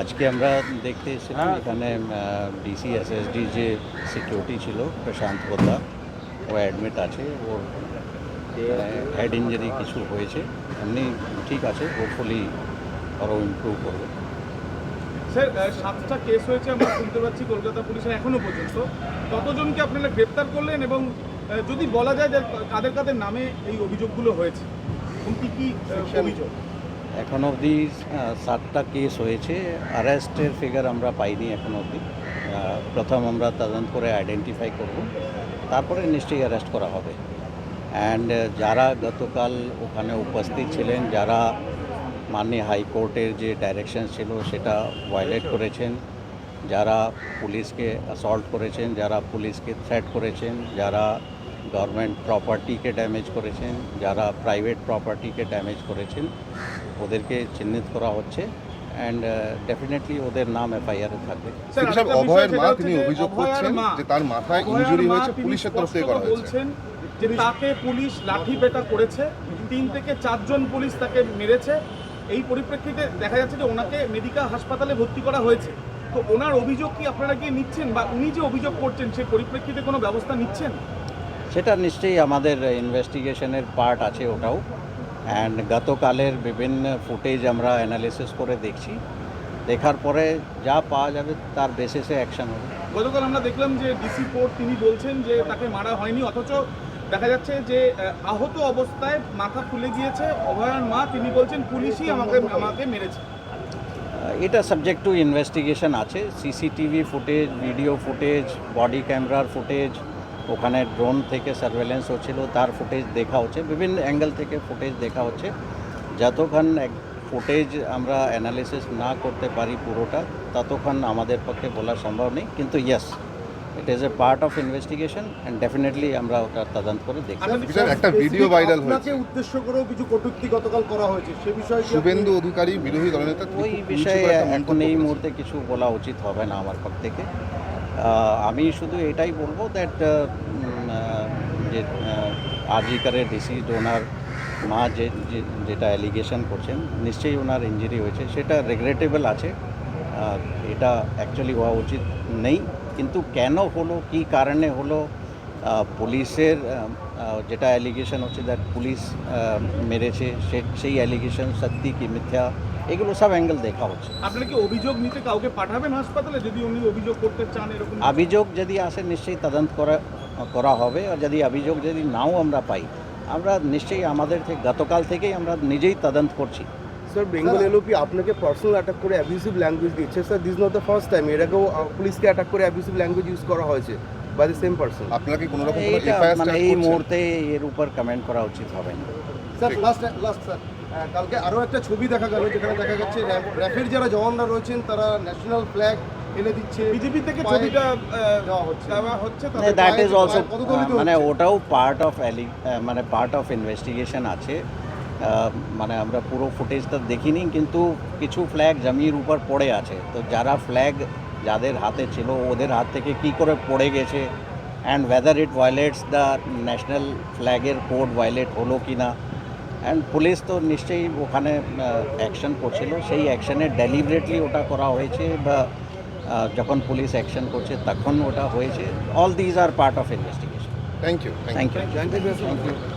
আজকে আমরা দেখতে এসেছিলাম এখানে ডিসি এসএসডি যে সিকিউরিটি ছিল প্রশান্ত হোতা ও অ্যাডমিট আছে ওর হেড ইঞ্জুরি কিছু হয়েছে। এমনি ঠিক আছে হোপফুলি আরও ইম্প্রুভ করবে। স্যার সাতটা কেস হয়েছে আমরা শুনতে পাচ্ছি কলকাতা পুলিশের এখনও পর্যন্ত। কতজনকে আপনারা গ্রেপ্তার করলেন এবং যদি বলা যায় যে কাদের কাদের নামে এই অভিযোগগুলো হয়েছে? এবং কী কী অভিযোগ? এখন অবধি সাতটা কেস হয়েছে। অ্যারেস্টের ফিগার আমরা পাইনি এখন অবধি। প্রথম আমরা তদন্ত করে আইডেন্টিফাই করব। তারপরে নিশ্চয়ই অ্যারেস্ট করা হবে। অ্যান্ড যারা গতকাল ওখানে উপস্থিত ছিলেন, যারা মাননীয় হাইকোর্টের যে ডাইরেকশন ছিল, সেটা ভায়োলেট করেছেন। যারা পুলিশকে অ্যাসল্ট করেছেন, যারা পুলিশকে থ্রেট করেছেন, যারা গভর্নমেন্ট প্রপার্টিকে ড্যামেজ করেছেন যারা প্রাইভেট প্রপার্টিকে ড্যামেজ করেছেন ওদেরকে চিহ্নিত করা হচ্ছে অ্যান্ড ডেফিনেটলি ওদের নাম এফআইআরে থাকবে। স্যার, অভয়ের মা তিনি অভিযোগ করছেন যে তার মাথায় ইনজুরি হয়েছে পুলিশের তরফ থেকে করা হয়েছে। যে তাকে পুলিশ লাঠি পেটা করেছে তিন থেকে চারজন পুলিশ তাকে মেরেছে। এই পরিপ্রেক্ষিতে দেখা যাচ্ছে যে ওনাকে মেডিকেল হাসপাতালে ভর্তি করা হয়েছে। তো ওনার অভিযোগ কি আপনারা কি নিচ্ছেন বা উনি যে অভিযোগ করছেন সেই পরিপ্রেক্ষিতে কোনো ব্যবস্থা নিচ্ছেন? সেটা নিশ্চয়ই আমাদের ইনভেস্টিগেশনের পার্ট আছে ওটাও। অ্যান্ড গতকালের বিভিন্ন ফুটেজ আমরা অ্যানালিসিস করে দেখছি। দেখার পরে যা পাওয়া যাবে তার বেসিসে অ্যাকশন হবে। গতকাল আমরা দেখলাম যে ডিসি কোর্ট তিনি বলছেন যে তাকে মারা হয়নি অথচ দেখা যাচ্ছে যে আহত অবস্থায় মাথা ফুলে গিয়েছে। অভয়ার মা তিনি বলছেন পুলিশই আমাকে আমাকে মেরেছে। এটা সাবজেক্ট টু ইনভেস্টিগেশন আছে। CCTV footage video footage body ক্যামেরার ফুটেজ ওখানে ড্রোন থেকে সার্ভেলেন্স হচ্ছিল তার ফুটেজ দেখা হচ্ছে বিভিন্ন অ্যাঙ্গেল থেকে ফুটেজ দেখা হচ্ছে। যতক্ষণ এক ফুটেজ আমরা অ্যানালিসিস না করতে পারি পুরোটা ততক্ষণ আমাদের পক্ষে বলা সম্ভব নেই কিন্তু yes it is a part of investigation and definitely আমরা ওটা তদন্ত করে দেখি একটা ভিডিও ভাইরাল হয়েছে। উদ্দেশ্য করেও কিছু কটূক্তি গতকাল করা হয়েছে সে বিষয়ে শুভেন্দু অধিকারী বিরোধী দলনেতা ওই বিষয়ে এখন এই। মুহূর্তে কিছু বলা উচিত হবে না আমার পক্ষ থেকে। আমি শুধু এটাই বলব দ্যাট যে আজিকারের ডিসি ওনার মা যে যেটা অ্যালিগেশন করছেন, নিশ্চয়ই ওনার ইঞ্জুরি হয়েছে, সেটা রেগ্রেটেবল আছে। এটা অ্যাকচুয়ালি হওয়া উচিত নেই, কিন্তু কেন হলো, কী কারণে হলো পুলিশের যেটা অ্যালিগেশন হচ্ছে দ্যাট পুলিশ মেরেছে, সে- সেই অ্যালিগেশন সত্যি কি মিথ্যা? এগুলো সব অ্যাঙ্গেল দেখা হচ্ছে। আপনারা কি অভিযোগ নিতে কাউকে পাঠাবেন হাসপাতালে? যদি উনি অভিযোগ করতে চান এরকম অভিযোগ যদি আসে নিশ্চয়ই তদন্ত করা করা হবে। আর যদি অভিযোগ যদি নাও আমরা পাই আমরা নিশ্চয়ই আমাদের থেকে গতকাল থেকেই আমরা নিজেই তদন্ত করছি। স্যার বেঙ্গল এলওপি আপনাকে পার্সোনাল অ্যাটাক করে অ্যাবিউসিভ ল্যাঙ্গুয়েজ দিচ্ছে। Sir this not the first time এর আগেও পুলিশকে অ্যাটাক করে অ্যাবিউসিভ ল্যাঙ্গুয়েজ ইউজ করা হয়েছে বাই দ্য সেম পার্সন আপনাকে কোনো রকম মানে এই মুহূর্তে এর উপর কমেন্ট করা উচিত হবে না। স্যার লাস্ট লাস্ট স্যার কালকে আরও একটা ছবি দেখা গেল যেখানে দেখা যাচ্ছে র্যাফের যারা জওয়ানরা রয়েছেন তারা ন্যাশনাল ফ্ল্যাগ এনে দিচ্ছে বিজেপি থেকে ছবিটা দেওয়া হচ্ছে। দেওয়া হচ্ছে তাদের দ্যাট ইজ অলসো মানে ওটাও পার্ট অফ মানে পার্ট অফ ইনভেস্টিগেশন আছে। মানে আমরা পুরো ফুটেজটা দেখিনি কিন্তু কিছু ফ্ল্যাগ জমির উপর পড়ে আছে। তো যারা ফ্ল্যাগ যাদের হাতে ছিল ওদের হাত থেকে কি করে পড়ে গেছে? And whether it violates the national ফ্ল্যাগের code violate হলো কি না অ্যান্ড পুলিশ তো নিশ্চয়ই ওখানে অ্যাকশন করছিল। সেই অ্যাকশানে ডেলিভারেটলি ওটা করা হয়েছে বা যখন পুলিশ অ্যাকশন করছে তখন ওটা হয়েছে। All these are part of investigation thank you thank you thank you